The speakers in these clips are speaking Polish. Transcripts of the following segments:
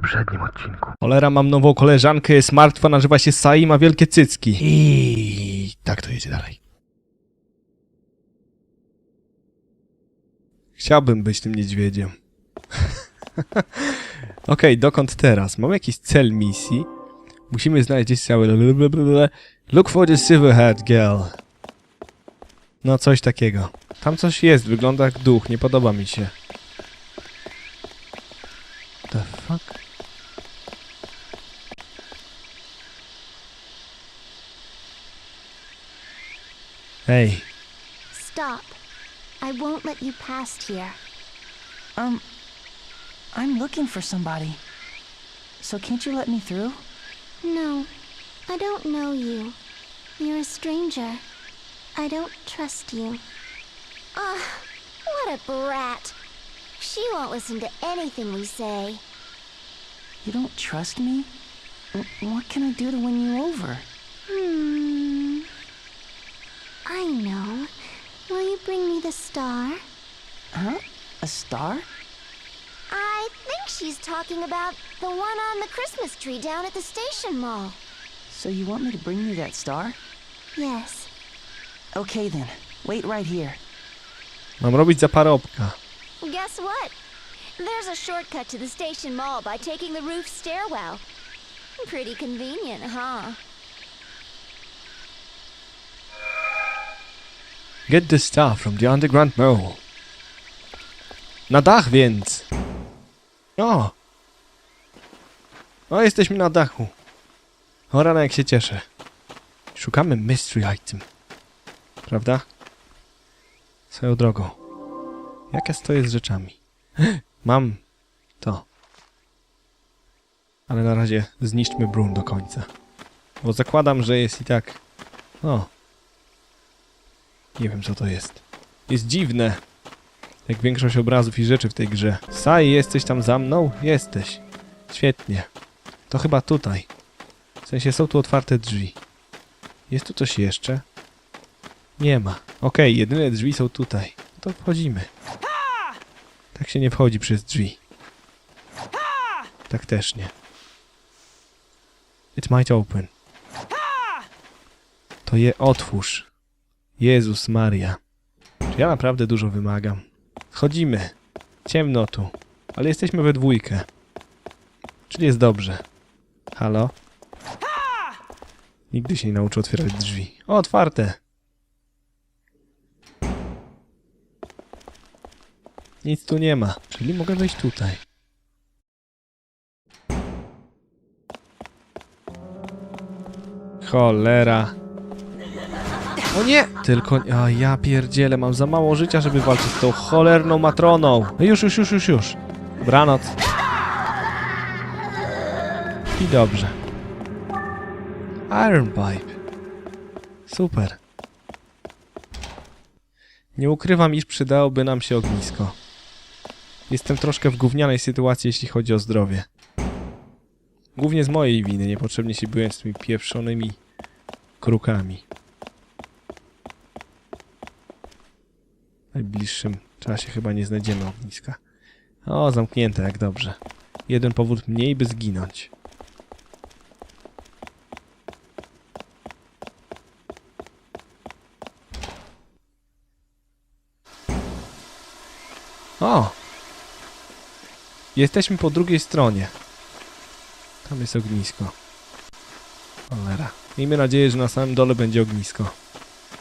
poprzednim odcinku. Cholera, mam nową koleżankę, jest martwa, nazywa się Sai ma wielkie cycki. I tak to jedzie dalej. Chciałbym być tym niedźwiedziem. Okej, dokąd teraz? Mam jakiś cel misji. Musimy znaleźć gdzieś cały... Look for the silverhead girl. No, coś takiego. Tam coś jest, wygląda jak duch, nie podoba mi się. The fuck? Hej, Stop. I won't let you past here. Um, I'm looking for somebody. So can't you let me through? No, I don't know you. You're a stranger. I don't trust you. Ah, what a brat. She won't listen to anything we say. You don't trust me? What can I do to win you over? Hmm. I know. Will you bring me the star? Huh? A star? I think she's talking about the one on the Christmas tree down at the station mall. So you want me to bring you that star? Yes. Okay then. Wait right here. mam robić za parobka. Guess what? There's a shortcut to the station mall by taking the roof stairwell. Pretty convenient, huh? Get the star from the underground mall. Na dach więc. O! O, jesteśmy na dachu. O rana, jak się cieszę. Szukamy mystery item. Prawda? Swoją drogą. Jak ja stoję z rzeczami? Mam to. Ale na razie zniszczmy broom do końca. Bo zakładam, że jest i tak... O, nie wiem co to jest. Jest dziwne. Jak większość obrazów i rzeczy w tej grze. Sai, jesteś tam za mną? Jesteś. Świetnie. To chyba tutaj. W sensie są tu otwarte drzwi. Jest tu coś jeszcze? Nie ma. Okej, jedyne drzwi są tutaj. To wchodzimy. Tak się nie wchodzi przez drzwi. Tak też nie. It might open. To je otwórz. Jezus Maria. Czy ja naprawdę dużo wymagam? Chodzimy. Ciemno tu. Ale jesteśmy we dwójkę. Czyli jest dobrze. Halo? Nigdy się nie nauczę otwierać drzwi. O, otwarte. Nic tu nie ma. Czyli mogę wejść tutaj. Cholera. O nie! Tylko, a ja pierdzielę, mam za mało życia, żeby walczyć z tą cholerną matroną. No już, już, już, już, już. Dobranoc. I dobrze. Iron Pipe. Super. Nie ukrywam, iż przydałoby nam się ognisko. Jestem troszkę w gównianej sytuacji, jeśli chodzi o zdrowie. Głównie z mojej winy, niepotrzebnie się byłem z tymi pieprzonymi krukami. Najbliższym czasie chyba nie znajdziemy ogniska. O, zamknięte, jak dobrze. Jeden powód mniej, by zginąć. O! Jesteśmy po drugiej stronie. Tam jest ognisko. Cholera. Miejmy nadzieję, że na samym dole będzie ognisko.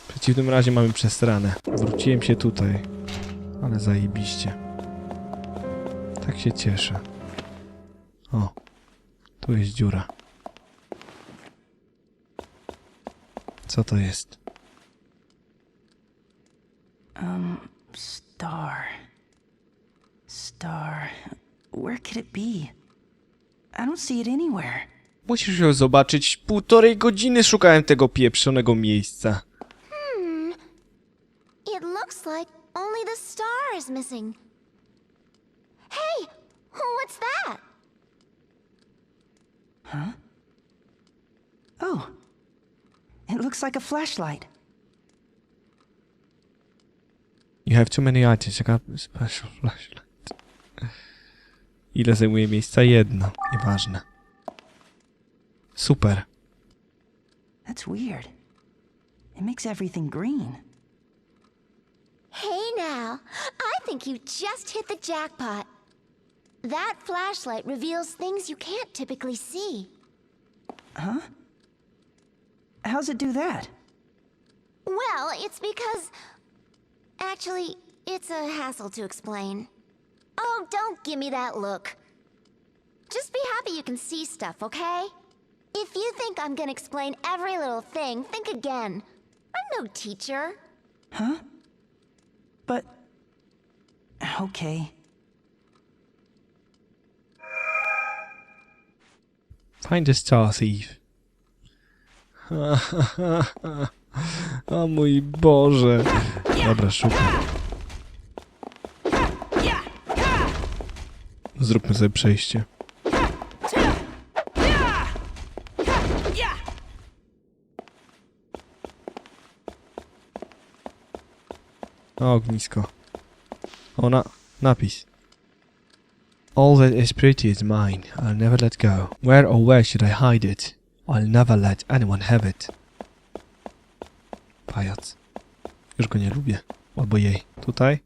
W przeciwnym razie mamy przesranę. Wróciłem się tutaj. Ale zajebiście. Tak się cieszę. O. Tu jest dziura. Co to jest? Um, star. Star. Where could it be? I don't see it anywhere. Musisz ją zobaczyć. Półtorej godziny szukałem tego pieprzonego miejsca. It looks like only the star is missing. Hey, what's that? Huh? Oh. It looks like a flashlight. You have too many items. I got a special flashlight. Ile zajmuje miejsca? Jedno. Nieważne. Super. That's weird. It makes everything green. Hey now, I think you just hit the jackpot. That flashlight reveals things you can't typically see. Huh? How's it do that? Well, it's because. Actually, it's a hassle to explain. Oh, don't give me that look. Just be happy you can see stuff, okay? If you think I'm gonna explain every little thing, think again. I'm no teacher. But. Okay. Find a star thief. o mój Boże. Dobra, szukam. Zróbmy sobie przejście. Ognisko. O, na, napis. All that is pretty is mine. I'll never let go. Where or where should I hide it? I'll never let anyone have it. Pajac. Już go nie lubię. Albo jej. Tutaj?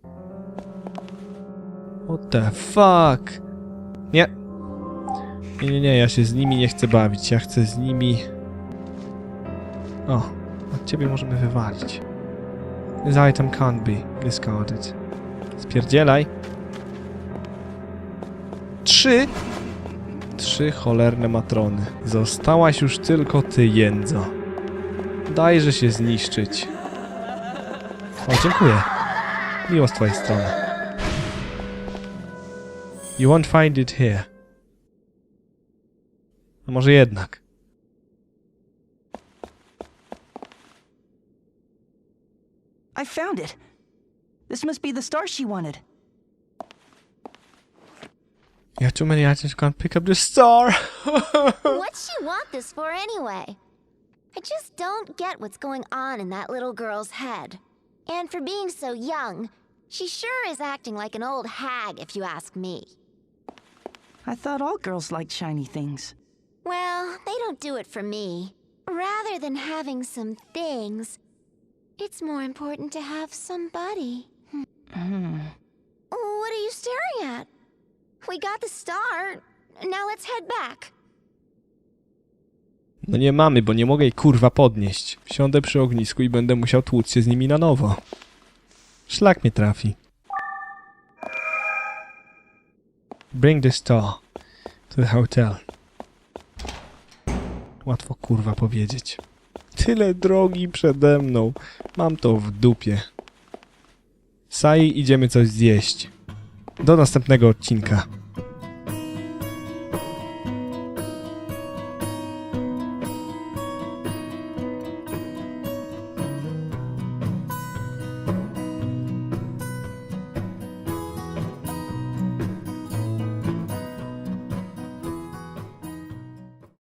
What the fuck? Nie. Nie, nie, nie, ja się z nimi nie chcę bawić. Ja chcę z nimi... O, od ciebie możemy wywalić. This item can't be discarded. Spierdzielaj. Trzy. Trzy cholerne matrony. Zostałaś już tylko ty, Jędzo. Dajże się zniszczyć. O, dziękuję. Miło z twojej strony. You won't find it here. A może jednak. I found it. This must be the star she wanted. You have too many items, you can't pick up the star. What's she want this for anyway? I just don't get what's going on in that little girl's head. And for being so young, she sure is acting like an old hag, if you ask me. I thought all girls liked shiny things. Well, they don't do it for me. Rather than having some things, it's more important to have somebody. Hmm. What are you staring at? We got the star. Now let's head back. No nie mamy, bo nie mogę jej kurwa podnieść. Wsiądę przy ognisku i będę musiał tłuc się z nimi na nowo. Szlak mnie trafi. Bring the star to the hotel. Łatwo kurwa powiedzieć. Tyle drogi przede mną. Mam to w dupie. Sai, idziemy coś zjeść. Do następnego odcinka.